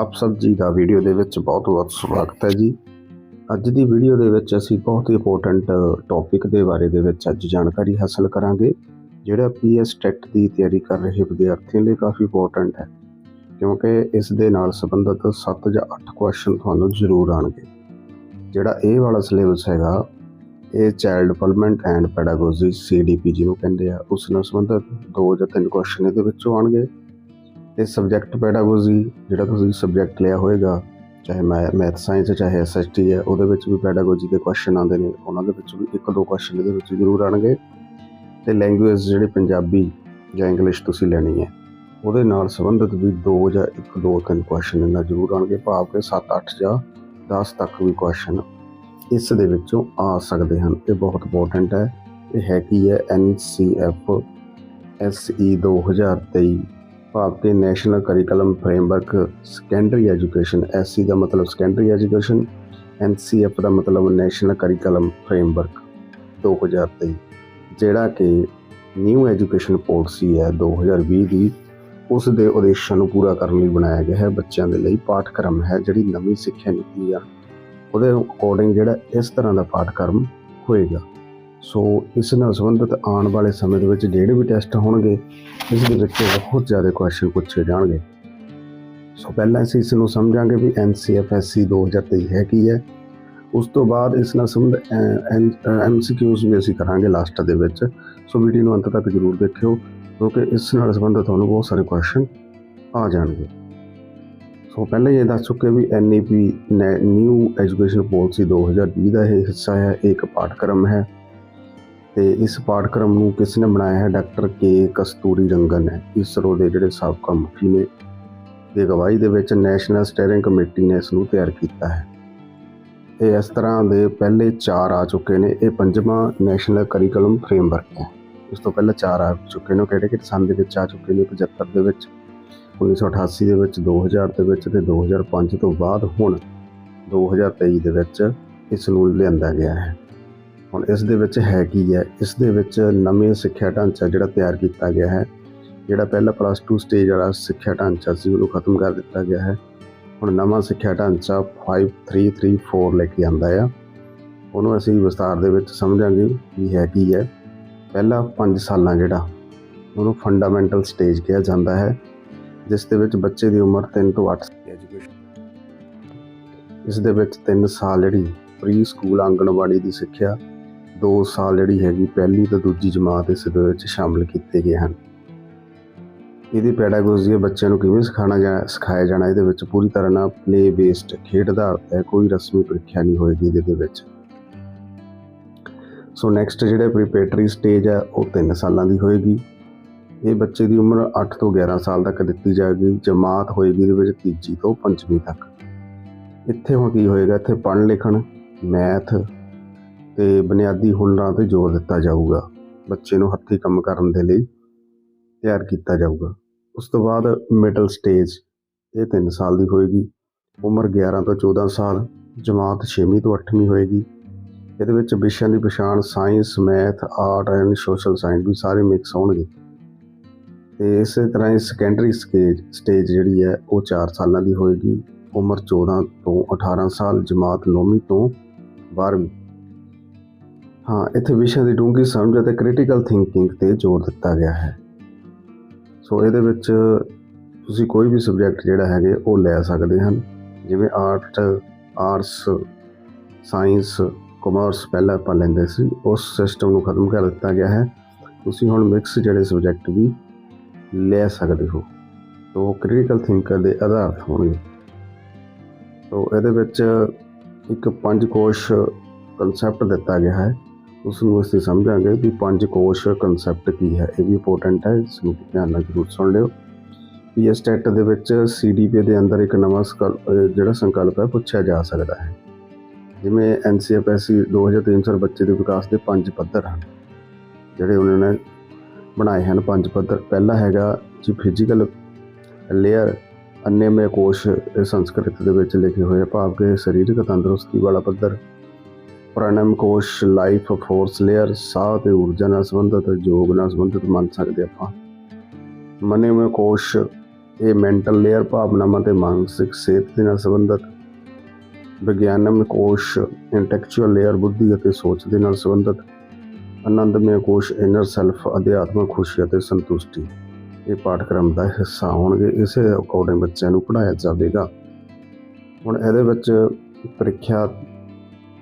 ਆਪ ਸਭ ਜੀ ਦਾ ਵੀਡੀਓ ਦੇ ਵਿੱਚ ਬਹੁਤ-ਬਹੁਤ ਸਵਾਗਤ ਹੈ ਜੀ। ਅੱਜ ਦੀ ਵੀਡੀਓ ਦੇ ਵਿੱਚ ਅਸੀਂ ਬਹੁਤ ਹੀ ਇੰਪੋਰਟੈਂਟ ਟੌਪਿਕ ਦੇ ਬਾਰੇ ਦੇ ਵਿੱਚ ਅੱਜ ਜਾਣਕਾਰੀ ਹਾਸਲ ਕਰਾਂਗੇ। ਜਿਹੜਾ ਪੀਐਸ ਟੈਟ ਦੀ ਤਿਆਰੀ ਕਰ ਰਹੇ ਵਿਦਿਆਰਥੀਆਂ ਲਈ ਕਾਫੀ ਇੰਪੋਰਟੈਂਟ ਹੈ, ਕਿਉਂਕਿ ਇਸ ਦੇ ਨਾਲ ਸੰਬੰਧਿਤ 7 ਜਾਂ 8 ਕੁਐਸਚਨ ਤੁਹਾਨੂੰ ਜ਼ਰੂਰ ਆਣਗੇ ਜਿਹੜਾ ਇਹ ਵਾਲਾ ਸਿਲੇਬਸ ਹੈਗਾ, ਇਹ child development and pedagogy CDP ਜਿਹਨੂੰ ਕਹਿੰਦੇ ਆ। ਉਸ ਨਾਲ ਸੰਬੰਧਿਤ ਦੋ ਜਾਂ ਤਿੰਨ ਕੁਐਸਚਨ ਇਹਦੇ ਵਿੱਚੋਂ ਆਣਗੇ ਤੇ ਸਬਜੈਕਟ ਪੈਡਾਗੋਜੀ ਜਿਹੜਾ ਤੁਸੀਂ ਸਬਜੈਕਟ ਲਿਆ ਹੋਏਗਾ, ਚਾਹੇ ਮੈਥ ਸਾਇੰਸ ਚਾਹੇ ਐਸਐਸਟੀ ਹੈ, ਉਹਦੇ ਵਿੱਚ ਵੀ ਪੈਡਾਗੋਜੀ ਦੇ ਕੁਐਸਚਨ ਆਉਂਦੇ ਨੇ, ਉਹਨਾਂ ਦੇ ਵਿੱਚ ਵੀ ਇੱਕ ਦੋ ਕੁਐਸਚਨ ਇਹਦੇ ਵਿੱਚ ਜ਼ਰੂਰ ਆਣਗੇ ਤੇ ਲੈਂਗੁਏਜ ਜਿਹੜੀ ਪੰਜਾਬੀ ਜਾਂ ਇੰਗਲਿਸ਼ ਤੁਸੀਂ ਲੈਣੀ ਹੈ, ਉਹਦੇ ਨਾਲ ਸੰਬੰਧਿਤ ਵੀ ਦੋ ਜਾਂ ਇੱਕ ਦੋ ਤਿੰਨ ਕੁਐਸਚਨ ਇਹਨਾਂ ਜ਼ਰੂਰ ਆਣਗੇ ਭਾਵ ਕਿ 7 8 ਜਾਂ 10 ਤੱਕ ਵੀ ਕੁਐਸਚਨ ਇਸ ਦੇ ਵਿੱਚੋਂ ਆ ਸਕਦੇ ਹਨ। ਇਹ ਬਹੁਤ ਇੰਪੋਰਟੈਂਟ ਹੈ। ਇਹ ਹੈ ਕੀ ਹੈ NCF SE 2023 ਭਾਵ ਕਿ national curriculum framework secondary education SC ਦਾ ਮਤਲਬ ਸੈਕੰਡਰੀ ਐਜੂਕੇਸ਼ਨ ਐਨਸੀਐਫ ਦਾ ਮਤਲਬ ਨੈਸ਼ਨਲ ਕਰਿਕੂਲਮ ਫਰੇਮਵਰਕ 2023 ਜਿਹੜਾ ਕਿ ਨਿਊ ਐਜੂਕੇਸ਼ਨ ਪਾਲਿਸੀ ਹੈ 2020 ਦੀ। ਉਸ ਦੇ ਉਦੇਸ਼ਾਂ ਨੂੰ ਪੂਰਾ ਕਰਨ ਲਈ ਬਣਾਇਆ ਗਿਆ ਹੈ, ਬੱਚਿਆਂ ਦੇ ਲਈ ਪਾਠਕ੍ਰਮ ਹੈ, ਜਿਹੜੀ ਨਵੀਂ ਸਿੱਖਿਆ ਨੀਤੀ ਆ। ਉਹਦੇ ਅਕੋਰਡਿੰਗ ਜਿਹੜਾ ਇਸ ਤਰ੍ਹਾਂ ਦਾ ਪਾਠਕ੍ਰਮ ਹੋਏਗਾ। ਸੋ ਇਸ ਨਾਲ ਸੰਬੰਧਿਤ ਆਉਣ ਵਾਲੇ ਸਮੇਂ ਦੇ ਵਿੱਚ ਜਿਹੜੇ ਵੀ ਟੈਸਟ ਹੋਣਗੇ, ਇਸ ਦੇ ਵਿੱਚ ਬਹੁਤ ਜ਼ਿਆਦਾ ਕੁਐਸਚਨ ਪੁੱਛੇ ਜਾਣਗੇ। ਸੋ ਪਹਿਲਾਂ ਅਸੀਂ ਇਸ ਨੂੰ ਸਮਝਾਂਗੇ ਵੀ NCFSC 2023 ਹੈ ਕੀ ਹੈ। ਉਸ ਤੋਂ ਬਾਅਦ ਇਸ ਨਾਲ ਸੰਬੰਧ ਐਮਸੀਕਿਊਜ਼ ਵੀ ਅਸੀਂ ਕਰਾਂਗੇ ਲਾਸਟ ਦੇ ਵਿੱਚ। ਸੋ ਵੀਡੀਓ ਨੂੰ ਅੰਤ ਤੱਕ ਜ਼ਰੂਰ ਦੇਖਿਓ, ਕਿਉਂਕਿ ਇਸ ਨਾਲ ਸੰਬੰਧਿਤ ਤੁਹਾਨੂੰ ਬਹੁਤ ਸਾਰੇ ਕੁਐਸਚਨ ਆ ਜਾਣਗੇ। ਸੋ ਪਹਿਲਾਂ ਹੀ ਇਹ ਦੱਸ ਚੁੱਕੇ ਵੀ NEP ਨਿਊ ਐਜੂਕੇਸ਼ਨ ਪਾਲਿਸੀ 2020 ਦਾ ਇਹ ਹਿੱਸਾ ਹੈ, ਇਹ ਇੱਕ ਪਾਠਕ੍ਰਮ ਹੈ। ਤੇ ਇਸ ਪਾਠਕ੍ਰਮ ਨੂੰ ਕਿਸ ਨੇ ਬਣਾਇਆ ਹੈ? ਡਾਕਟਰ ਕੇ ਕਸਤੂਰੀ ਰੰਗਨ ਹੈ। ਇਸਰੋ ਦੇ ਜਿਹੜੇ ਸਾਬਕਾ ਮੁਖੀ ਨੇ, ਦੀ ਅਗਵਾਈ ਦੇ ਵਿੱਚ ਨੈਸ਼ਨਲ ਸਟੀਅਰਿੰਗ ਕਮੇਟੀ ਨੇ ਇਸ ਨੂੰ ਤਿਆਰ ਕੀਤਾ ਹੈ। ਇਹ ਇਸ ਤਰ੍ਹਾਂ ਦੇ ਪਹਿਲੇ 4 ਆ ਚੁੱਕੇ ਨੇ। ਇਹ ਪੰਜਵਾਂ ਨੈਸ਼ਨਲ ਕਰਿਕੂਲਮ ਫਰੇਮਵਰਕ ਹੈ। ਇਸ ਤੋਂ ਪਹਿਲਾਂ 4 ਆ ਚੁੱਕੇ ਨੇ। ਕਿਹੜੇ ਕਿਹੜੇ ਸੰਨ ਦੇ ਵਿੱਚ ਆ ਚੁੱਕੇ ਨੇ? 75 ਦੇ ਵਿੱਚ 1988 ਦੇ ਵਿੱਚ 2000 ਦੇ ਵਿੱਚ ਤੇ 2005 ਤੋਂ ਬਾਅਦ ਹੁਣ 2023 ਦੇ ਵਿੱਚ ਇਸ ਨੂੰ ਲਿਆਂਦਾ ਗਿਆ ਹੈ। ਹੁਣ ਇਸ ਦੇ ਵਿੱਚ ਹੈ ਕੀ ਹੈ? ਇਸ ਦੇ ਵਿੱਚ ਨਵੇਂ ਸਿੱਖਿਆ ਢਾਂਚਾ ਜਿਹੜਾ ਤਿਆਰ ਕੀਤਾ ਗਿਆ ਹੈ, ਜਿਹੜਾ ਪਹਿਲਾ ਪਲੱਸ 2 ਸਟੇਜ ਵਾਲਾ ਸਿੱਖਿਆ ਢਾਂਚਾ ਸੀ, ਉਹਨੂੰ ਖਤਮ ਕਰ ਦਿੱਤਾ ਗਿਆ ਹੈ। ਹੁਣ ਨਵਾਂ ਸਿੱਖਿਆ ਢਾਂਚਾ 5334 ਲੈ ਕੇ ਆਂਦਾ ਆ। ਉਹਨੂੰ ਅਸੀਂ ਵਿਸਤਾਰ ਦੇ ਵਿੱਚ ਸਮਝਾਂਗੇ ਵੀ ਹੈ ਕੀ ਹੈ। ਪਹਿਲਾ 5 ਸਾਲਾਂ ਜਿਹੜਾ, ਉਹਨੂੰ ਫੰਡਾਮੈਂਟਲ ਸਟੇਜ ਕਿਹਾ ਜਾਂਦਾ ਹੈ, ਜਿਸ ਦੇ ਵਿੱਚ ਬੱਚੇ ਦੀ ਉਮਰ 3 ਤੋਂ 8 ਐਜੂਕੇਸ਼ਨ ਇਸ ਦੇ ਵਿੱਚ 3 ਸਾਲ ਜਿਹੜੀ ਪ੍ਰੀ ਸਕੂਲ ਆਂਗਣਵਾੜੀ ਦੀ ਸਿੱਖਿਆ ਦੋ ਸਾਲ ਜਿਹੜੀ ਹੈਗੀ, ਪਹਿਲੀ ਤੇ ਦੂਜੀ ਜਮਾਤ ਇਸ ਦੇ ਵਿੱਚ ਸ਼ਾਮਲ ਕੀਤੇ ਗਏ ਹਨ। ਇਹਦੀ ਪੈਡਾਗੋਜੀ ਬੱਚਿਆਂ ਨੂੰ ਕਿਵੇਂ ਸਿਖਾਉਣਾ ਜਾ ਸਿਖਾਇਆ ਜਾਣਾ, ਇਹਦੇ ਵਿੱਚ ਪੂਰੀ ਤਰ੍ਹਾਂ ਨਾਲ ਪਲੇ ਬੇਸਡ ਖੇਡ ਆਧਾਰਿਤ ਹੈ, ਕੋਈ ਰਸਮੀ ਪ੍ਰੀਖਿਆ ਨਹੀਂ ਹੋਏਗੀ ਇਹਦੇ ਦੇ ਵਿੱਚ। ਸੋ ਨੈਕਸਟ ਜਿਹੜੇ ਪ੍ਰੀਪੇਟਰੀ ਸਟੇਜ ਹੈ, ਉਹ 3 ਸਾਲਾਂ ਦੀ ਹੋਏਗੀ। ਇਹ ਬੱਚੇ ਦੀ ਉਮਰ 8 ਤੋਂ 11 ਸਾਲ ਤੱਕ ਦਿੱਤੀ ਜਾਏਗੀ, ਜਮਾਤ ਹੋਏਗੀ ਇਹਦੇ ਵਿੱਚ ਤੀਜੀ ਤੋਂ ਪੰਜਵੀਂ ਤੱਕ। ਇੱਥੇ ਹੁਣ ਕੀ ਹੋਏਗਾ, ਇੱਥੇ ਪੜ੍ਹਨ ਲਿਖਣ ਮੈਥ ਤੇ ਬੁਨਿਆਦੀ ਹੁਨਰਾਂ ਤੇ ਜ਼ੋਰ ਦਿੱਤਾ ਜਾਊਗਾ। ਬੱਚੇ ਨੂੰ ਹੱਥੀਂ ਕੰਮ ਕਰਨ ਦੇ ਲਈ ਤਿਆਰ ਕੀਤਾ ਜਾਊਗਾ। ਉਸ ਤੋਂ ਬਾਅਦ ਮਿਡਲ ਸਟੇਜ ਇਹ 3 ਸਾਲ ਦੀ ਹੋਏਗੀ। ਉਮਰ 11 ਤੋਂ 14 ਸਾਲ, ਜਮਾਤ 6ਵੀਂ ਤੋਂ 8ਵੀਂ ਹੋਏਗੀ। ਇਹਦੇ ਵਿੱਚ ਵਿਸ਼ਿਆਂ ਦੀ ਪਛਾਣ science, math, art and social science ਵੀ ਸਾਰੇ ਮਿਕਸ ਹੋਣਗੇ। ਤੇ ਇਸੇ ਤਰ੍ਹਾਂ ਹੀ ਸੈਕੰਡਰੀ ਸਟੇਜ ਸਟੇਜ ਜਿਹੜੀ ਹੈ ਉਹ 4 ਸਾਲਾਂ ਦੀ ਹੋਏਗੀ। ਉਮਰ 14 ਤੋਂ 18 ਸਾਲ, ਜਮਾਤ 9ਵੀਂ ਤੋਂ 12ਵੀਂ ਹਾਂ, ਇੱਥੇ ਵਿਸ਼ਿਆਂ ਦੀ ਡੂੰਘੀ ਸਮਝ ਅਤੇ ਕ੍ਰਿਟੀਕਲ ਥਿੰਕਿੰਗ ਤੇ ਜ਼ੋਰ ਦਿੱਤਾ ਗਿਆ ਹੈ। ਸੋ ਇਹਦੇ ਵਿੱਚ ਤੁਸੀਂ ਕੋਈ ਵੀ ਸਬਜੈਕਟ ਜਿਹੜਾ ਹੈਗੇ, ਉਹ ਲੈ ਸਕਦੇ ਹਨ। ਜਿਵੇਂ ਆਰਟ ਆਰਟਸ ਸਾਇੰਸ ਕਮਰਸ ਪਹਿਲਾਂ ਆਪਾਂ ਲੈਂਦੇ ਸੀ, ਉਸ ਸਿਸਟਮ ਨੂੰ ਖਤਮ ਕਰ ਦਿੱਤਾ ਗਿਆ ਹੈ। ਤੁਸੀਂ ਹੁਣ ਮਿਕਸ ਜਿਹੜੇ ਸਬਜੈਕਟ ਵੀ ਲੈ ਸਕਦੇ ਹੋ। ਤੋ ਕ੍ਰਿਟੀਕਲ ਥਿੰਕਰ ਦੇ ਆਧਾਰ ਹੋਣਗੇ। ਤੋ ਇਹਦੇ ਵਿੱਚ ਇੱਕ ਪੰਜ ਕੋਸ਼ ਕਨਸੈਪਟ ਦਿੱਤਾ ਗਿਆ ਹੈ। ਉਸ ਨੂੰ ਅਸੀਂ ਸਮਝਾਂਗੇ ਵੀ ਪੰਜ ਕੋਸ਼ ਕਨਸੈਪਟ ਕੀ ਹੈ, ਇਹ ਵੀ ਇੰਪੋਰਟੈਂਟ ਹੈ, ਇਸ ਨੂੰ ਧਿਆਨ ਨਾਲ ਜ਼ਰੂਰ ਸੁਣ ਲਿਓ। ਪੀਐਸ ਟੈਟ ਦੇ ਵਿੱਚ ਸੀਡੀਪੀ ਦੇ ਅੰਦਰ ਇੱਕ ਨਵਾਂ ਜਿਹੜਾ ਸੰਕਲਪ ਹੈ, ਪੁੱਛਿਆ ਜਾ ਸਕਦਾ ਹੈ। ਜਿਵੇਂ ਐਨਸੀਐਫਐਸਸੀ 2003 ਬੱਚੇ ਦੇ ਵਿਕਾਸ ਦੇ ਪੰਜ ਪੱਧਰ ਹਨ, ਜਿਹੜੇ ਉਹਨਾਂ ਨੇ ਬਣਾਏ ਹਨ ਪੰਜ ਪੱਧਰ। ਪਹਿਲਾ ਹੈਗਾ ਜੀ ਫਿਜ਼ੀਕਲ ਲੇਅਰ ਅੰਨੇਮੇ ਕੋਸ਼ ਸੰਸਕ੍ਰਿਤ ਦੇ ਵਿੱਚ ਲਿਖੇ ਹੋਏ ਭਾਵ ਕਿ ਸਰੀਰਕ ਤੰਦਰੁਸਤੀ ਵਾਲਾ ਪੱਧਰ। ਪ੍ਰਾਣਾਯਾਮ ਕੋਸ਼ ਲਾਈਫ ਫੋਰਸ ਲੇਅਰ ਸਾਹ ਤੇ ਊਰਜਾ ਨਾਲ ਸੰਬੰਧਿਤ, ਯੋਗ ਨਾਲ ਸੰਬੰਧਿਤ ਮੰਨ ਸਕਦੇ ਆਪਾਂ। ਮੰਨੇ ਹੋਏ ਕੋਸ਼, ਇਹ ਮੈਂਟਲ ਲੇਅਰ ਭਾਵਨਾਵਾਂ ਤੇ ਮਾਨਸਿਕ ਸਿਹਤ ਦੇ ਨਾਲ ਸੰਬੰਧਿਤ। ਵਿਗਿਆਨਮ ਕੋਸ਼ ਇੰਟੈਕਚੁਅਲ ਲੇਅਰ ਬੁੱਧੀ ਅਤੇ ਸੋਚ ਦੇ ਨਾਲ ਸੰਬੰਧਿਤ। ਆਨੰਦਮਈ ਕੋਸ਼ ਇਨਰ ਸੈਲਫ ਅਧਿਆਤਮਕ ਖੁਸ਼ੀ ਅਤੇ ਸੰਤੁਸ਼ਟੀ। ਇਹ ਪਾਠਕ੍ਰਮ ਦਾ ਹਿੱਸਾ ਹੋਣਗੇ। ਇਸੇ ਅਕੋਰਡਿੰਗ ਬੱਚਿਆਂ ਨੂੰ ਪੜ੍ਹਾਇਆ ਜਾਵੇਗਾ। ਹੁਣ ਇਹਦੇ ਵਿੱਚ ਪ੍ਰੀਖਿਆ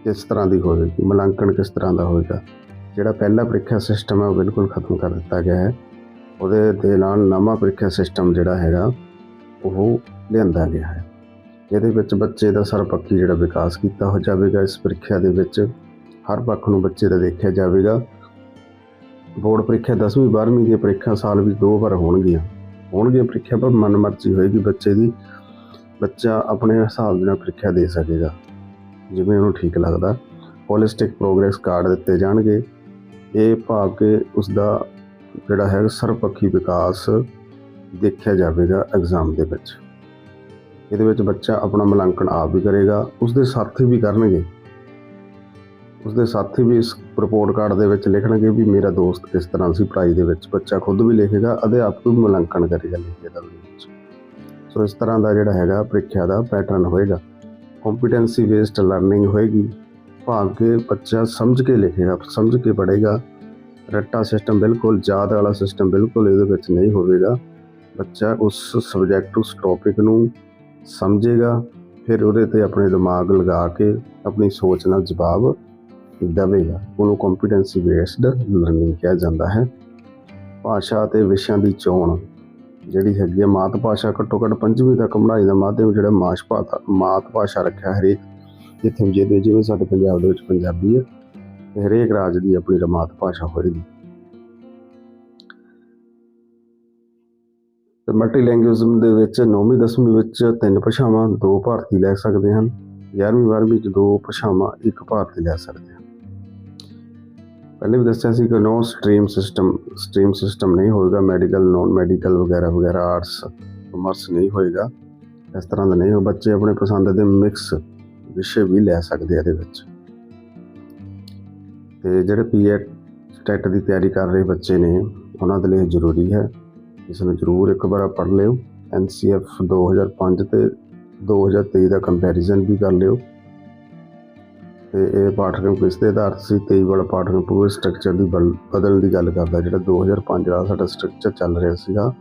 ਕਿਸ ਤਰ੍ਹਾਂ ਦੀ ਹੋਵੇਗੀ, ਮੁਲਾਂਕਣ ਕਿਸ ਤਰ੍ਹਾਂ ਦਾ ਹੋਵੇਗਾ, ਜਿਹੜਾ ਪਹਿਲਾ ਪ੍ਰੀਖਿਆ ਸਿਸਟਮ ਹੈ ਉਹ ਬਿਲਕੁਲ ਖਤਮ ਕਰ ਦਿੱਤਾ ਗਿਆ ਹੈ। ਉਹਦੇ ਦੇ ਨਾਲ ਨਵਾਂ ਪ੍ਰੀਖਿਆ ਸਿਸਟਮ ਜਿਹੜਾ ਹੈਗਾ, ਉਹ ਲਿਆਂਦਾ ਗਿਆ ਹੈ। ਇਹਦੇ ਵਿੱਚ ਬੱਚੇ ਦਾ ਸਰਪੱਖੀ ਜਿਹੜਾ ਵਿਕਾਸ ਕੀਤਾ ਹੋ ਜਾਵੇਗਾ, ਇਸ ਪ੍ਰੀਖਿਆ ਦੇ ਵਿੱਚ ਹਰ ਪੱਖ ਨੂੰ ਬੱਚੇ ਦਾ ਦੇਖਿਆ ਜਾਵੇਗਾ। ਬੋਰਡ ਪ੍ਰੀਖਿਆ 10ਵੀਂ 12ਵੀਂ ਦੀਆਂ ਪ੍ਰੀਖਿਆ ਸਾਲ ਵਿੱਚ ਦੋ ਵਾਰ ਹੋਣਗੀਆਂ। ਹੋਣਗੀਆਂ ਪ੍ਰੀਖਿਆ ਪਰ ਮਨਮਰਜ਼ੀ ਹੋਏਗੀ ਬੱਚੇ ਦੀ। ਬੱਚਾ ਆਪਣੇ ਹਿਸਾਬ ਦੇ ਨਾਲ ਪ੍ਰੀਖਿਆ ਦੇ ਸਕੇਗਾ। ਜਿਵੇਂ ਉਹਨੂੰ ਠੀਕ ਲੱਗਦਾ। ਹੋਲਿਸਟਿਕ ਪ੍ਰੋਗਰੈਸ ਕਾਰਡ ਦਿੱਤੇ ਜਾਣਗੇ। ਇਹ ਭਾਵ ਕਿ ਉਸ ਦਾ ਜਿਹੜਾ ਹੈ ਸਰਵਪੱਖੀ ਵਿਕਾਸ ਦੇਖਿਆ ਜਾਵੇਗਾ ਐਗਜ਼ਾਮ ਦੇ ਵਿੱਚ। ਇਹਦੇ ਵਿੱਚ ਬੱਚਾ ਆਪਣਾ ਮੁਲਾਂਕਣ ਆਪ ਵੀ ਕਰੇਗਾ ਉਸ ਦੇ ਸਾਥੀ ਵੀ ਕਰਨਗੇ। ਉਸ ਦੇ ਸਾਥੀ ਵੀ ਇਸ ਰਿਪੋਰਟ ਕਾਰਡ ਦੇ ਵਿੱਚ ਲਿਖਣਗੇ ਵੀ ਮੇਰਾ ਦੋਸਤ ਕਿਸ ਤਰ੍ਹਾਂ ਸੀ ਪੜ੍ਹਾਈ ਦੇ ਵਿੱਚ। ਬੱਚਾ ਖੁਦ ਵੀ ਲਿਖੇਗਾ, ਅਧਿਆਪਕ ਵੀ ਮੁਲਾਂਕਣ ਕਰੇਗਾ ਲਿਖੇ ਦਾ ਵਿੱਚ। ਸੋ ਇਸ ਤਰ੍ਹਾਂ ਦਾ ਜਿਹੜਾ ਹੈਗਾ ਪ੍ਰੀਖਿਆ ਦਾ ਪੈਟਰਨ ਹੋਏਗਾ। ਕੰਪੀਟੈਂਸੀ ਬੇਸਡ ਲਰਨਿੰਗ ਹੋਏਗੀ। ਭਾਵ ਕਿ ਬੱਚਾ ਸਮਝ ਕੇ ਲਿਖੇਗਾ, ਸਮਝ ਕੇ ਪੜ੍ਹੇਗਾ। ਰੱਟਾ ਸਿਸਟਮ ਬਿਲਕੁਲ ਯਾਦ ਵਾਲਾ ਸਿਸਟਮ ਬਿਲਕੁਲ ਇਹਦੇ ਵਿੱਚ ਨਹੀਂ ਹੋਵੇਗਾ। ਬੱਚਾ ਉਸ ਸਬਜੈਕਟ ਉਸ ਟੌਪਿਕ ਨੂੰ ਸਮਝੇਗਾ, ਫਿਰ ਉਹਦੇ ਤੇ ਆਪਣੇ ਦਿਮਾਗ ਲਗਾ ਕੇ ਆਪਣੀ ਸੋਚ ਨਾਲ ਜਵਾਬ ਦੇਵੇਗਾ। ਉਹਨੂੰ ਕੰਪੀਟੈਂਸੀ ਬੇਸਡ ਲਰਨਿੰਗ ਕਿਹਾ ਜਾਂਦਾ ਹੈ। ਭਾਸ਼ਾ ਅਤੇ ਵਿਸ਼ਿਆਂ ਦੀ ਚੋਣ ਜਿਹੜੀ ਹੈਗੀ ਹੈ ਮਾਤ ਭਾਸ਼ਾ ਘੱਟੋ ਘੱਟ ਪੰਜਵੀਂ ਤੱਕ ਪੜ੍ਹਾਈ ਦਾ ਮਾਧਿਅਮ ਜਿਹੜਾ ਮਾਸ਼ ਭਾਸ਼ਾ ਮਾਤ ਭਾਸ਼ਾ ਰੱਖਿਆ ਹਰੇਕ ਜਿੱਥੇ ਜਿਹਦੇ ਜਿਵੇਂ ਸਾਡੇ ਪੰਜਾਬ ਦੇ ਵਿੱਚ ਪੰਜਾਬੀ ਹੈ ਤੇ ਹਰੇਕ ਰਾਜ ਦੀ ਆਪਣੀ ਮਾਤ ਭਾਸ਼ਾ ਹੋਏਗੀ। ਤੇ ਮਲਟੀ ਲੈਂਗੁਏਜਮ ਦੇ ਵਿੱਚ 9ਵੀਂ 10ਵੀਂ ਵਿੱਚ ਤਿੰਨ ਭਾਸ਼ਾਵਾਂ ਦੋ ਭਾਰਤੀ ਲੈ ਸਕਦੇ ਹਨ। 11ਵੀਂ 12ਵੀਂ ਵਿੱਚ ਦੋ ਭਾਸ਼ਾਵਾਂ ਇੱਕ ਭਾਰਤੀ ਲੈ ਸਕਦੇ ਹਨ। ਪਹਿਲੇ ਵੀ ਦੱਸਿਆ ਸੀ ਕਿ no stream system stream system ਨਹੀਂ ਹੋਏਗਾ ਮੈਡੀਕਲ ਨੋਨ ਮੈਡੀਕਲ ਵਗੈਰਾ ਵਗੈਰਾ ਆਰਟਸ ਕਮਰਸ ਨਹੀਂ ਹੋਏਗਾ। ਇਸ ਤਰ੍ਹਾਂ ਦਾ ਨਹੀਂ ਹੋ ਬੱਚੇ ਆਪਣੇ ਪਸੰਦ ਦੇ ਮਿਕਸ ਵਿਸ਼ੇ ਵੀ ਲੈ ਸਕਦੇ ਆ ਇਹਦੇ ਵਿੱਚ। ਤੇ ਜਿਹੜੇ ਪੀਐਟ ਟੈਟ ਦੀ ਤਿਆਰੀ ਕਰ ਰਹੇ ਬੱਚੇ ਨੇ, ਉਹਨਾਂ ਦੇ ਲਈ ਜ਼ਰੂਰੀ ਹੈ। ਇਸ ਨੂੰ ਜ਼ਰੂਰ ਇੱਕ ਵਾਰ ਪੜ੍ਹ ਲਿਓ। ਐਨਸੀਐਫ 2005 ਤੇ 2023 ਦਾ ਕੰਪੈਰੀਜ਼ਨ ਵੀ ਕਰ ਲਿਓ। ਤੇ ਇਹ ਪਾਠਕ੍ਰਮ ਕਿਸ ਦੇ ਆਧਾਰ ਤੇ ਸੀ? 23 ਵਾਲਾ ਪਾਠਕ੍ਰਮ ਪੂਰੇ ਸਟਰਕਚਰ ਦੀ ਬਲ- ਬਦਲਣ ਦੀ ਗੱਲ ਕਰਦਾ, ਜਿਹੜਾ 2005 ਦਾ ਸਾਡਾ ਸਟਰਕਚਰ ਚੱਲ ਰਿਹਾ ਸੀਗਾ,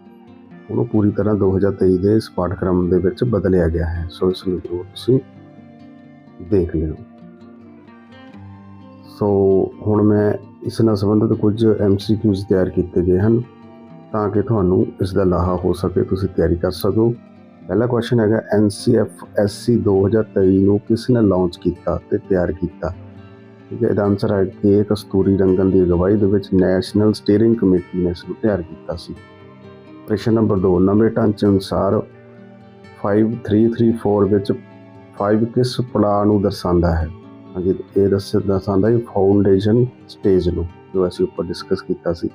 ਉਹਨੂੰ ਪੂਰੀ ਤਰ੍ਹਾਂ 2023 ਦੇ ਇਸ ਪਾਠਕ੍ਰਮ ਦੇ ਵਿੱਚ ਬਦਲਿਆ ਗਿਆ ਹੈ। ਸੋ ਇਸ ਨੂੰ ਜ਼ਰੂਰ ਤੁਸੀਂ ਦੇਖ ਲਿਓ। ਸੋ ਹੁਣ ਮੈਂ ਇਸ ਨਾਲ ਸੰਬੰਧਿਤ ਕੁਝ ਐਮਸੀਕਿਊਜ਼ ਤਿਆਰ ਕੀਤੇ ਗਏ ਹਨ, ਤਾਂ ਕਿ ਤੁਹਾਨੂੰ ਇਸ ਦਾ ਲਾਹਾ ਹੋ ਸਕੇ, ਤੁਸੀਂ ਤਿਆਰੀ ਕਰ ਸਕੋ। ਪਹਿਲਾ ਕੁਐਸਚਨ ਹੈਗਾ NCF SC 2023 ਨੂੰ ਕਿਸ ਨੇ ਲਾਂਚ ਕੀਤਾ ਤੇ ਤਿਆਰ ਕੀਤਾ? ਠੀਕ ਹੈ, ਇਹਦਾ ਆਨਸਰ ਹੈ ਕਿ ਕਸਤੂਰੀ ਰੰਗਨ ਦੀ ਅਗਵਾਈ ਦੇ ਵਿੱਚ ਨੈਸ਼ਨਲ ਸਟੀਅਰਿੰਗ ਕਮੇਟੀ ਨੇ ਇਸ ਨੂੰ ਤਿਆਰ ਕੀਤਾ ਸੀ। ਪ੍ਰਸ਼ਨ ਨੰਬਰ 2 ਨਵੇਂ ਢਾਂਚੇ ਅਨੁਸਾਰ 5334 ਵਿੱਚ 5 ਕਿਸ ਪੜਾਅ ਨੂੰ ਦਰਸਾਉਂਦਾ ਹੈ? ਹਾਂਜੀ, ਇਹ ਦੱਸ, ਦਰਸਾਉਂਦਾ ਹੈ ਫਾਊਂਡੇਸ਼ਨ ਸਟੇਜ ਨੂੰ, ਜੋ ਅਸੀਂ ਉੱਪਰ ਡਿਸਕਸ ਕੀਤਾ ਸੀ।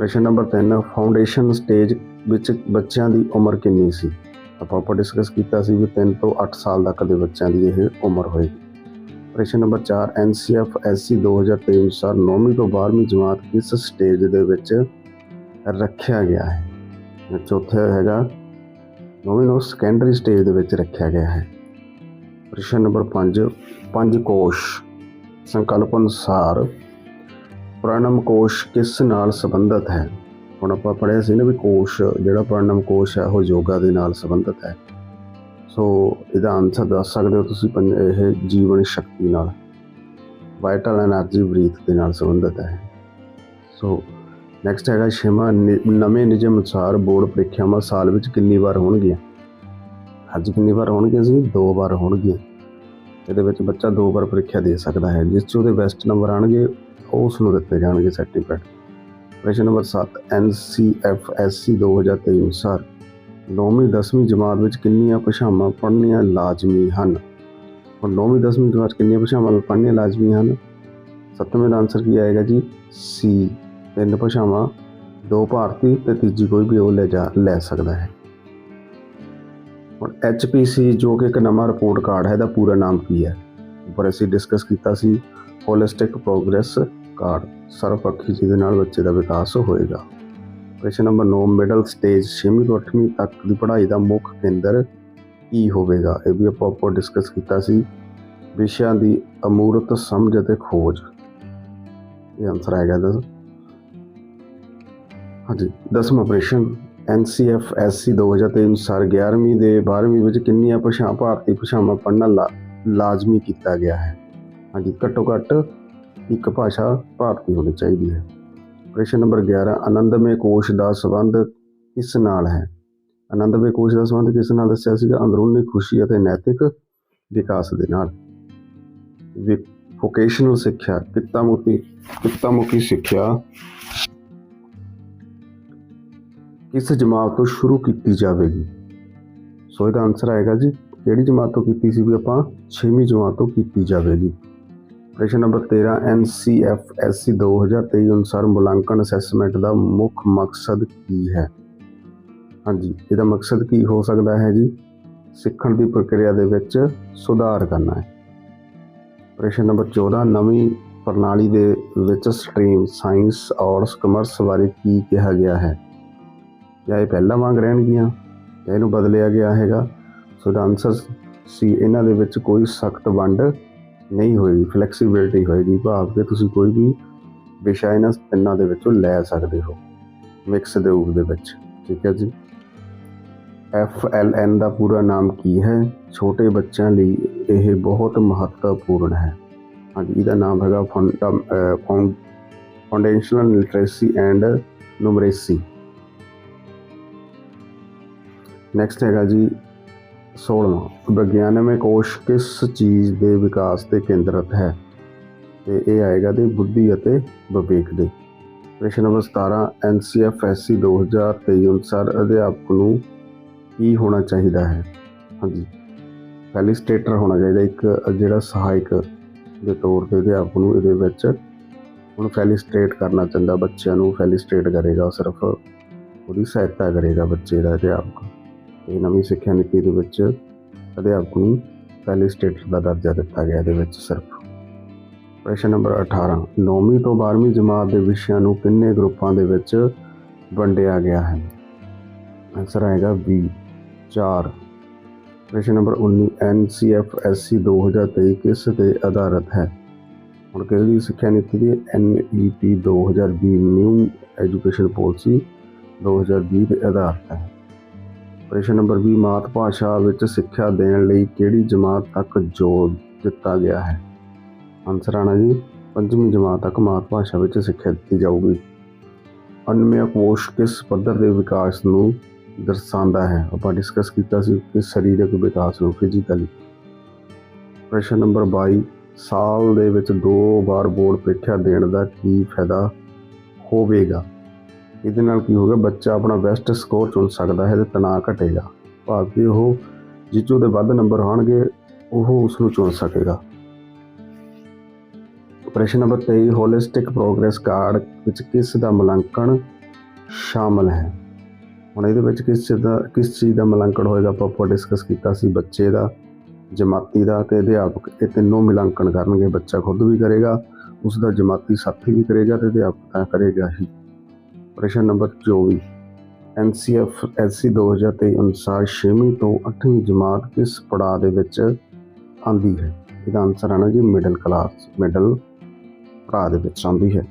ਪ੍ਰਸ਼ਨ ਨੰਬਰ 3 ਫਾਊਂਡੇਸ਼ਨ ਸਟੇਜ ਵਿੱਚ ਬੱਚਿਆਂ ਦੀ ਉਮਰ ਕਿੰਨੀ ਸੀ? ਆਪਾਂ ਉੱਪਰ ਡਿਸਕਸ ਕੀਤਾ ਸੀ ਵੀ 3 ਤੋਂ 8 ਸਾਲ ਤੱਕ ਦੇ ਬੱਚਿਆਂ ਦੀ ਇਹ ਉਮਰ ਹੋਏਗੀ। ਪ੍ਰਸ਼ਨ ਨੰਬਰ 4 ਐਨਸੀਐਫ ਐਸਸੀ 2023 ਅਨੁਸਾਰ 9ਵੀਂ ਤੋਂ 12ਵੀਂ ਜਮਾਤ ਕਿਸ ਸਟੇਜ ਦੇ ਵਿੱਚ ਰੱਖਿਆ ਗਿਆ ਹੈ। ਚੌਥਾ ਹੈਗਾ 9ਵੀਂ ਨੂੰ ਸੈਕੰਡਰੀ ਸਟੇਜ ਦੇ ਵਿੱਚ ਰੱਖਿਆ ਗਿਆ ਹੈ। ਪ੍ਰਸ਼ਨ ਨੰਬਰ 5 ਪੰਜ ਕੋਸ਼ ਸੰਕਲਪ ਅਨੁਸਾਰ ਪ੍ਰਣਮ ਕੋਸ਼ ਕਿਸ ਨਾਲ ਸੰਬੰਧਿਤ ਹੈ? ਹੁਣ ਆਪਾਂ ਪੜਿਆ ਸੀ ਨਾ ਵੀ ਕੋਸ਼ ਜਿਹੜਾ ਪ੍ਰਣਮ ਕੋਸ਼ ਹੈ, ਉਹ ਯੋਗਾ ਦੇ ਨਾਲ ਸੰਬੰਧਿਤ ਹੈ। ਸੋ ਇਹਦਾ ਆਨਸਰ ਦੱਸ ਸਕਦੇ ਹੋ ਤੁਸੀਂ ਪੰਜ, ਇਹ ਜੀਵਨ ਸ਼ਕਤੀ ਨਾਲ। ਵਾਈਟਲ એનર્ਜੀ ਬ੍ਰੀਥ ਦੇ ਨਾਲ ਸੰਬੰਧਿਤ ਹੈ। ਸੋ ਨੈਕਸਟ ਹੈਗਾ ਸ਼ਿਮਾ ਨਵੇਂ ਨਿਯਮ ਅਨੁਸਾਰ ਬੋਰਡ ਪ੍ਰੀਖਿਆਵਾਂ ਸਾਲ ਵਿੱਚ ਕਿੰਨੀ ਵਾਰ ਹੋਣਗੀਆਂ? ਅੱਜ ਕਿੰਨੀ ਵਾਰ ਹੋਣਗੀਆਂ ਸੀ? ਦੋ ਵਾਰ ਹੋਣਗੀਆਂ। ਇਹਦੇ ਵਿੱਚ ਬੱਚਾ ਦੋ ਵਾਰ ਪ੍ਰੀਖਿਆ ਦੇ ਸਕਦਾ ਹੈ, ਜਿਸ 'ਚ ਉਹਦੇ ਬੈਸਟ ਨੰਬਰ ਆਣਗੇ ਉਸ ਨੂੰ ਦਿੱਤੇ ਜਾਣਗੇ ਸਰਟੀਫਿਕੇਟ ਪ੍ਰਸ਼ਨ ਨੰਬਰ 7 NCFSC 2023 ਅਨੁਸਾਰ 9ਵੀਂ 10ਵੀਂ ਜਮਾਤ ਵਿੱਚ ਕਿੰਨੀਆਂ ਭਾਸ਼ਾਵਾਂ ਪੜ੍ਹਨੀਆਂ ਲਾਜ਼ਮੀ ਹਨ? ਹੁਣ 9ਵੀਂ 10ਵੀਂ ਜਮਾਤ 'ਚ ਕਿੰਨੀਆਂ ਭਾਸ਼ਾਵਾਂ ਪੜ੍ਹਨੀਆਂ ਲਾਜ਼ਮੀ ਹਨ? ਸੱਤਵੇਂ ਦਾ ਆਨਸਰ ਕੀ ਆਏਗਾ ਜੀ? ਸੀ ਤਿੰਨ ਭਾਸ਼ਾਵਾਂ, ਦੋ ਭਾਰਤੀ ਤੇ ਤੀਜੀ ਕੋਈ ਵੀ ਉਹ ਲੈ ਜਾ, ਲੈ ਸਕਦਾ ਹੈ। ਹੁਣ HPC ਜੋ ਕਿ ਇੱਕ ਨਵਾਂ ਰਿਪੋਰਟ ਕਾਰਡ ਹੈ, ਇਹਦਾ ਪੂਰਾ ਨਾਮ ਕੀ ਹੈ? ਉੱਪਰ ਅਸੀਂ ਡਿਸਕਸ ਕੀਤਾ ਸੀ ਹੋਲਿਸਟਿਕ ਪ੍ਰੋਗਰੈਸ ਕਾਰਡ ਸਰਵਪੱਖੀ ਜਿਹਦੇ ਨਾਲ ਬੱਚੇ ਦਾ ਵਿਕਾਸ ਹੋਏਗਾ। ਪ੍ਰਸ਼ਨ ਨੰਬਰ 9 ਮਿਡਲ ਸਟੇਜ 6ਵੀਂ ਤੋਂ 8ਵੀਂ ਤੱਕ ਦੀ ਪੜ੍ਹਾਈ ਦਾ ਮੁੱਖ ਕੇਂਦਰ ਕੀ ਹੋਵੇਗਾ? ਇਹ ਵੀ ਆਪਾਂ ਉੱਪਰ ਡਿਸਕਸ ਕੀਤਾ ਸੀ। ਵਿਸ਼ਿਆਂ ਦੀ ਅਮੂਰਤ ਸਮਝ ਅਤੇ ਖੋਜ। ਇਹ ਆਨਸਰ ਆਏਗਾ ਇਹਦਾ। ਹਾਂਜੀ, ਦਸਵਾਂ ਪ੍ਰਸ਼ਨ NCFSC 2023 ਅਨੁਸਾਰ 11ਵੀਂ ਦੇ 12ਵੀਂ ਵਿੱਚ ਕਿੰਨੀਆਂ ਭਾਸ਼ਾ ਭਾਰਤੀ ਭਾਸ਼ਾਵਾਂ ਪੜ੍ਹਨਾ ਲਾ- ਲਾਜ਼ਮੀ ਕੀਤਾ ਗਿਆ ਹੈ? ਹਾਂਜੀ ਘੱਟੋ ਘੱਟ ਇੱਕ ਭਾਸ਼ਾ ਭਾਰਤੀ ਹੋਣੀ ਚਾਹੀਦੀ ਹੈ। ਪ੍ਰਸ਼ਨ ਨੰਬਰ 11 ਆਨੰਦਮਈ ਕੋਸ਼ ਦਾ ਸੰਬੰਧ ਕਿਸ ਨਾਲ ਹੈ? ਆਨੰਦਮੇ ਕੋਸ਼ ਦਾ ਸੰਬੰਧ ਕਿਸ ਨਾਲ ਦੱਸਿਆ ਸੀਗਾ? ਅੰਦਰੂਨੀ ਖੁਸ਼ੀ ਅਤੇ ਨੈਤਿਕ ਵਿਕਾਸ ਦੇ ਨਾਲ। ਵੋਕੇਸ਼ਨਲ ਸਿੱਖਿਆ ਕਿੱਤਾ ਮੁਖੀ ਕਿੱਤਾ ਮੁਖੀ ਸਿੱਖਿਆ ਕਿਸ ਜਮਾਤ ਤੋਂ ਸ਼ੁਰੂ ਕੀਤੀ ਜਾਵੇਗੀ? ਸੋ ਇਹਦਾ ਆਨਸਰ ਆਏਗਾ ਜੀ, ਕਿਹੜੀ ਜਮਾਤ ਤੋਂ ਕੀਤੀ ਸੀ ਵੀ ਆਪਾਂ? 6ਵੀਂ ਜਮਾਤ ਤੋਂ ਕੀਤੀ ਜਾਵੇਗੀ। ਪ੍ਰਸ਼ਨ ਨੰਬਰ 13 NCFSC 2023 ਅਨੁਸਾਰ ਮੁਲਾਂਕਣ ਅਸੈਸਮੈਂਟ ਦਾ ਮੁੱਖ ਮਕਸਦ ਕੀ ਹੈ? ਹਾਂਜੀ, ਇਹਦਾ ਮਕਸਦ ਕੀ ਹੋ ਸਕਦਾ ਹੈ ਜੀ? ਸਿੱਖਣ ਦੀ ਪ੍ਰਕਿਰਿਆ ਦੇ ਵਿੱਚ ਸੁਧਾਰ ਕਰਨਾ ਹੈ। ਪ੍ਰਸ਼ਨ ਨੰਬਰ 14 ਨਵੀਂ ਪ੍ਰਣਾਲੀ ਦੇ ਵਿੱਚ ਸਟਰੀਮ ਸਾਇੰਸ ਔਰ ਕਮਰਸ ਬਾਰੇ ਕੀ ਕਿਹਾ ਗਿਆ ਹੈ? ਜਾਂ ਇਹ ਪਹਿਲਾਂ ਵਾਂਗ ਰਹਿਣਗੀਆਂ? ਜਾਂ ਇਹਨੂੰ ਬਦਲਿਆ ਗਿਆ ਹੈਗਾ? ਸੋ ਦਾ ਆਨਸਰ ਸੀ, ਇਹਨਾਂ ਦੇ ਵਿੱਚ ਕੋਈ ਸਖਤ ਵੰਡ ਨਹੀਂ ਹੋਏਗੀ ਫਲੈਕਸੀਬਿਲਟੀ ਹੋਏਗੀ, ਭਾਵ ਕਿ ਤੁਸੀਂ ਕੋਈ ਵੀ ਵਿਸ਼ਾ ਇਹਨਾਂ ਤਿੰਨਾਂ ਦੇ ਵਿੱਚੋਂ ਲੈ ਸਕਦੇ ਹੋ ਮਿਕਸ ਦੇ ਰੂਪ ਦੇ ਵਿੱਚ, ਠੀਕ ਹੈ ਜੀ? FLN ਦਾ ਪੂਰਾ ਨਾਮ ਕੀ ਹੈ? ਛੋਟੇ ਬੱਚਿਆਂ ਲਈ ਇਹ ਬਹੁਤ ਮਹੱਤਵਪੂਰਨ ਹੈ। ਹਾਂਜੀ, ਇਹਦਾ ਨਾਮ ਹੈਗਾ foundational literacy and numeracy next ਹੈਗਾ ਜੀ 16ਵਾਂ ਵਿਗਿਆਨਮय ਕੋਸ਼ ਕਿਸ ਚੀਜ਼ ਦੇ ਵਿਕਾਸ ਤੇ ਕੇਂਦਰਿਤ ਹੈ? ਤੇ ਇਹ ਆਏਗਾ ਤੇ ਬੁੱਧੀ ਅਤੇ ਵਿਵੇਕ ਦੇ। ਪ੍ਰਸ਼ਨ ਨੰਬਰ 17 NCFSC 2023 ਅਨੁਸਾਰ ਅਧਿਆਪਕ ਨੂੰ ਕੀ ਹੋਣਾ ਚਾਹੀਦਾ ਹੈ? ਹਾਂਜੀ। ਫੈਲਿਸਟੇਟਰ ਹੋਣਾ ਚਾਹੀਦਾ ਇੱਕ, ਜਿਹੜਾ ਸਹਾਇਕ ਦੇ ਤੌਰ ਤੇ ਅਧਿਆਪਕ ਨੂੰ ਇਹਦੇ ਵਿੱਚ ਹੁਣ ਫੈਲਿਸਟੇਟ ਕਰਨਾ ਚਾਹੁੰਦਾ। ਬੱਚਿਆਂ ਨੂੰ ਫੈਲਿਸਟੇਟ ਕਰੇਗਾ, ਸਿਰਫ ਉਹਦੀ ਸਹਾਇਤਾ ਕਰੇਗਾ ਬੱਚੇ ਦਾ ਅਧਿਆਪਕ। ਇਹ ਨਵੀਂ ਸਿੱਖਿਆ ਨੀਤੀ ਦੇ ਵਿੱਚ ਅਧਿਆਪਕ ਨੂੰ ਪਹਿਲੇ ਸਟੇਟਸ ਦਾ ਦਰਜਾ ਦਿੱਤਾ ਗਿਆ, ਇਹਦੇ ਵਿੱਚ ਸਿਰਫ। ਪ੍ਰਸ਼ਨ ਨੰਬਰ 18 9ਵੀਂ ਤੋਂ 12ਵੀਂ ਜਮਾਤ ਦੇ ਵਿਸ਼ਿਆਂ ਨੂੰ ਕਿੰਨੇ ਗਰੁੱਪਾਂ ਦੇ ਵਿੱਚ ਵੰਡਿਆ ਗਿਆ ਹੈ? ਆਨਸਰ ਆਏਗਾ B 4 ਪ੍ਰਸ਼ਨ ਨੰਬਰ 19 NCFSC 2023 ਕਿਸ ਤੇ ਆਧਾਰਿਤ ਹੈ? ਹੁਣ ਕਿਹਦੀ ਸਿੱਖਿਆ ਨੀਤੀ ਦੀ NEP 2020 ਨਿਊ ਐਜੂਕੇਸ਼ਨ ਪਾਲਿਸੀ 2020 ਦੇ ਆਧਾਰਿਤ ਹੈ। ਪ੍ਰਸ਼ਨ ਨੰਬਰ 20 ਮਾਤ ਭਾਸ਼ਾ ਵਿੱਚ ਸਿੱਖਿਆ ਦੇਣ ਲਈ ਕਿਹੜੀ ਜਮਾਤ ਤੱਕ ਜ਼ੋਰ ਦਿੱਤਾ ਗਿਆ ਹੈ? ਆਨਸਰ ਆਣਾ ਜੀ, ਪੰਜਵੀਂ ਜਮਾਤ ਤੱਕ ਮਾਤ ਭਾਸ਼ਾ ਵਿੱਚ ਸਿੱਖਿਆ ਦਿੱਤੀ ਜਾਊਗੀ। ਅਨਮਯ ਕੋਸ਼ ਕਿਸ ਪੱਧਰ ਦੇ ਵਿਕਾਸ ਨੂੰ ਦਰਸਾਉਂਦਾ ਹੈ? ਆਪਾਂ ਡਿਸਕਸ ਕੀਤਾ ਸੀ ਕਿ ਸਰੀਰਕ ਵਿਕਾਸ ਨੂੰ ਫਿਜ਼ੀਕਲੀ ਪ੍ਰਸ਼ਨ ਨੰਬਰ 22 ਸਾਲ ਦੇ ਵਿੱਚ ਦੋ ਵਾਰ ਬੋਰਡ ਪ੍ਰੀਖਿਆ ਦੇਣ ਦਾ ਕੀ ਫਾਇਦਾ ਹੋਵੇਗਾ? ਇਹਦੇ ਨਾਲ ਕੀ ਹੋਗਾ ਬੱਚਾ ਆਪਣਾ ਬੈਸਟ ਸਕੋਰ ਚੁਣ ਸਕਦਾ ਹੈ ਤੇ ਤਣਾਅ ਘਟੇਗਾ। ਭਾਵ ਕਿ ਉਹ ਜਿੱਚੋ ਦੇ ਵੱਧ ਨੰਬਰ ਆਉਣਗੇ, ਉਹ ਉਸ ਨੂੰ ਚੁਣ ਸਕੇਗਾ। ਪ੍ਰਸ਼ਨ ਨੰਬਰ 23 ਹੋਲਿਸਟਿਕ ਪ੍ਰੋਗਰੈਸ ਕਾਰਡ ਵਿੱਚ ਕਿਸ ਦਾ ਮੁਲਾਂਕਣ ਸ਼ਾਮਲ ਹੈ? ਹੁਣ ਇਹਦੇ ਵਿੱਚ ਕਿਸ ਚੀਜ਼ ਦਾ, ਕਿਸ ਚੀਜ਼ ਦਾ ਮੁਲਾਂਕਣ ਹੋਏਗਾ? ਆਪਾਂ ਡਿਸਕਸ ਕੀਤਾ ਸੀ ਬੱਚੇ ਦਾ, ਜਮਾਤੀ ਦਾ ਤੇ ਅਧਿਆਪਕ। ਇਹ ਤਿੰਨੋਂ ਮੁਲਾਂਕਣ ਕਰਨਗੇ, ਬੱਚਾ ਖੁਦ ਵੀ ਕਰੇਗਾ ਉਸ ਦਾ ਜਮਾਤੀ ਸਾਥੀ ਵੀ ਕਰੇਗਾ ਤੇ ਅਧਿਆਪਕ ਤਾਂ ਕਰੇਗਾ ਹੀ। ਪ੍ਰਸ਼ਨ ਨੰਬਰ 24 ਐਨਸੀਐਫ ਐਸਸੀ 2023 ਅਨੁਸਾਰ 6ਵੀਂ ਤੋਂ 8ਵੀਂ ਜਮਾਤ ਕਿਸ ਪੜਾਅ ਦੇ ਵਿੱਚ ਆਂਦੀ ਹੈ? ਇਹਦਾ ਆਨਸਰ ਆਣਾ ਜੀ ਮਿਡਲ ਕਲਾਸ ਮਿਡਲ ਪੜਾਅ ਦੇ ਵਿੱਚ ਆਉਂਦੀ ਹੈ।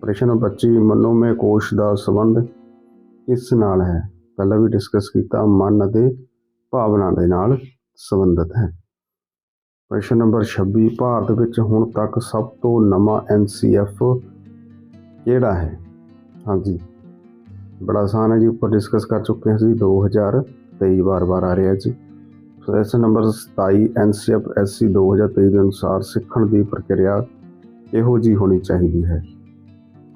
ਪ੍ਰਸ਼ਨ ਨੰਬਰ 25 ਮਨੋਮੇ ਕੋਸ਼ ਦਾ ਸੰਬੰਧ ਕਿਸ ਨਾਲ ਹੈ? ਪਹਿਲਾਂ ਵੀ ਡਿਸਕਸ ਕੀਤਾ, ਮਨ ਅਤੇ ਭਾਵਨਾ ਦੇ ਨਾਲ ਸੰਬੰਧਿਤ ਹੈ। ਪ੍ਰਸ਼ਨ ਨੰਬਰ 26 ਭਾਰਤ ਵਿੱਚ ਹੁਣ ਤੱਕ ਸਭ ਤੋਂ ਨਵਾਂ ਐਨਸੀਐਫ ਕਿਹੜਾ ਹੈ? ਹਾਂਜੀ। ਬੜਾ ਆਸਾਨ ਹੈ ਜੀ, ਉੱਪਰ ਡਿਸਕਸ ਕਰ ਚੁੱਕੇ ਹਾਂ ਅਸੀਂ 2023 ਵਾਰ-ਵਾਰ ਆ ਰਿਹਾ ਜੀ। ਪ੍ਰਸ਼ਨ ਨੰਬਰ 27 ਐਨਸੀਐਫ ਐਸਸੀ 2023 ਦੇ ਅਨੁਸਾਰ ਸਿੱਖਣ ਦੀ ਪ੍ਰਕਿਰਿਆ ਇਹੋ ਜੀ ਹੋਣੀ ਚਾਹੀਦੀ ਹੈ।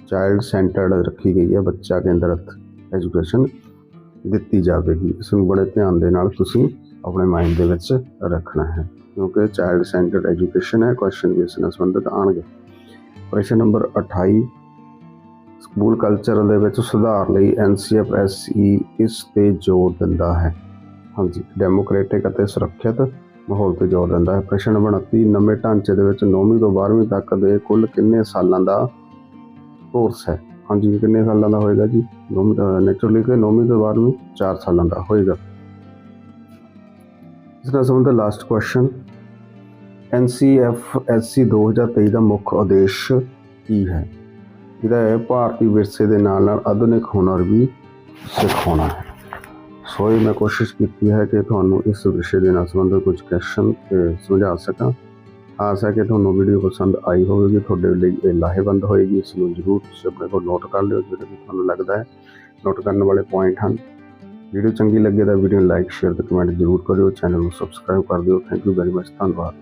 ਚਾਈਲਡ ਸੈਂਟਰਡ ਰੱਖੀ ਗਈ ਹੈ, ਬੱਚਾ ਕੇਂਦਰਿਤ ਐਜੂਕੇਸ਼ਨ ਦਿੱਤੀ ਜਾਵੇਗੀ। ਇਸ ਨੂੰ ਬੜੇ ਧਿਆਨ ਦੇ ਨਾਲ ਤੁਸੀਂ ਆਪਣੇ ਮਾਈਂਡ ਦੇ ਵਿੱਚ ਰੱਖਣਾ ਹੈ, ਕਿਉਂਕਿ ਚਾਈਲਡ ਸੈਂਟਰਡ ਐਜੂਕੇਸ਼ਨ ਹੈ ਕੁਐਸਚਨ ਵੀ ਇਸ ਨਾਲ ਸੰਬੰਧਿਤ ਆਣਗੇ ਪ੍ਰਸ਼ਨ ਨੰਬਰ 28 ਸਕੂਲ ਕਲਚਰ ਦੇ ਵਿੱਚ ਸੁਧਾਰ ਲਈ ਐਨਸੀਐਫਐਸਈ ਇਸ ਤੇ ਜ਼ੋਰ ਦਿੰਦਾ ਹੈ। ਹਾਂਜੀ, ਡੈਮੋਕ੍ਰੈਟਿਕ ਅਤੇ ਸੁਰੱਖਿਅਤ ਮਾਹੌਲ ਤੇ ਜ਼ੋਰ ਦਿੰਦਾ ਹੈ। ਪ੍ਰਸ਼ਨ ਨੰਬਰ 29 ਨਵੇਂ ਢਾਂਚੇ ਦੇ ਵਿੱਚ 9ਵੀਂ ਤੋਂ 12ਵੀਂ ਤੱਕ ਦੇ ਕੁੱਲ ਕਿੰਨੇ ਸਾਲਾਂ ਦਾ ਕੋਰਸ ਹੈ? ਹਾਂਜੀ ਕਿੰਨੇ ਸਾਲਾਂ ਦਾ ਹੋਏਗਾ ਜੀ? ਨੈਚੁਰਲੀ ਕਿ 9ਵੀਂ ਤੋਂ 12ਵੀਂ 4 ਸਾਲਾਂ ਦਾ ਹੋਏਗਾ। ਇਸ ਨਾਲ ਸੰਬੰਧਿਤ ਲਾਸਟ ਕੁਐਸਚਨ ਐਨਸੀਐਫਐਸਸੀ 2023 ਦਾ ਮੁੱਖ ਉਦੇਸ਼ ਕੀ ਹੈ? ਜਿਹੜਾ ਹੈ ਭਾਰਤੀ ਵਿਰਸੇ ਦੇ ਨਾਲ ਨਾਲ ਆਧੁਨਿਕ ਹੁਨਰ ਵੀ ਸਿਖਾਉਣਾ ਹੈ। ਸੋ ਇਹ ਮੈਂ ਕੋਸ਼ਿਸ਼ ਕੀਤੀ ਹੈ ਕਿ ਤੁਹਾਨੂੰ ਇਸ ਵਿਸ਼ੇ ਦੇ ਨਾਲ ਸੰਬੰਧਿਤ ਕੁਝ ਕੁਐਸਚਨ ਸਮਝਾ ਸਕਾਂ। ਆਸ ਹੈ ਕਿ ਤੁਹਾਨੂੰ ਵੀਡੀਓ ਪਸੰਦ ਆਈ ਹੋਵੇਗੀ, ਤੁਹਾਡੇ ਲਈ ਇਹ ਲਾਹੇਵੰਦ ਹੋਏਗੀ। ਇਸ ਨੂੰ ਜ਼ਰੂਰ ਤੁਸੀਂ ਆਪਣੇ ਕੋਲ ਨੋਟ ਕਰ ਲਿਓ, ਜਿਹੜੇ ਵੀ ਤੁਹਾਨੂੰ ਲੱਗਦਾ ਹੈ। ਨੋਟ ਕਰਨ ਵਾਲੇ ਪੁਆਇੰਟ ਹਨ। ਵੀਡੀਓ ਚੰਗੀ ਲੱਗੇ ਤਾਂ ਵੀਡੀਓ ਨੂੰ ਲਾਈਕ ਸ਼ੇਅਰ ਤੇ ਕਮੈਂਟ ਜ਼ਰੂਰ ਕਰਿਓ। ਚੈਨਲ ਨੂੰ ਸਬਸਕ੍ਰਾਈਬ ਕਰ ਦਿਓ। ਥੈਂਕ ਯੂ ਵੈਰੀ ਮਚ ਧੰਨਵਾਦ।